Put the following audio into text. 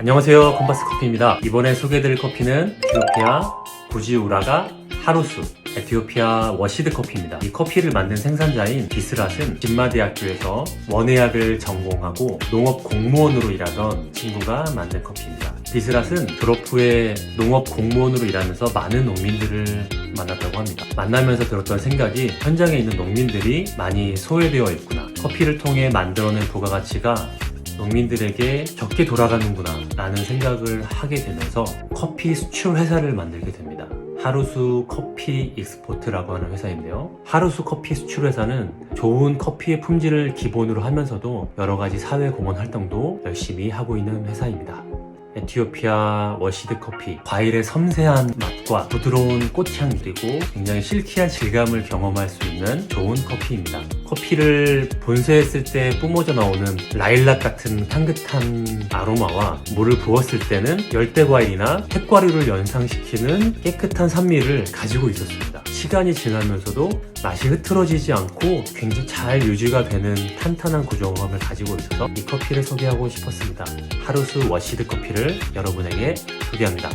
안녕하세요. 콤파스 커피입니다. 이번에 소개해드릴 커피는 에티오피아 부지우라가 하루수 에티오피아 워시드 커피입니다. 이 커피를 만든 생산자인 비스랏은 진마대학교에서 원예학을 전공하고 농업 공무원으로 일하던 친구가 만든 커피입니다. 비스랏은 졸업 후에 농업 공무원으로 일하면서 많은 농민들을 만났다고 합니다. 만나면서 들었던 생각이 현장에 있는 농민들이 많이 소외되어 있구나. 커피를 통해 만들어낸 부가가치가 농민들에게 적게 돌아가는구나 라는 생각을 하게 되면서 커피 수출 회사를 만들게 됩니다. 하루수 커피 익스포트라고 하는 회사인데요. 하루수 커피 수출 회사는 좋은 커피의 품질을 기본으로 하면서도 여러 가지 사회 공헌 활동도 열심히 하고 있는 회사입니다. 에티오피아 워시드 커피 과일의 섬세한 맛과 부드러운 꽃향 그리고 굉장히 실키한 질감을 경험할 수 있는 좋은 커피입니다. 커피를 본세했을 때 뿜어져 나오는 라일락 같은 향긋한 아로마와 물을 부었을 때는 열대 과일이나 핵과류를 연상시키는 깨끗한 산미를 가지고 있었습니다. 시간이 지나면서도 맛이 흐트러지지 않고 굉장히 잘 유지가 되는 탄탄한 구조감을 가지고 있어서 이 커피를 소개하고 싶었습니다. 하루수 워시드 커피를 여러분에게 소개합니다.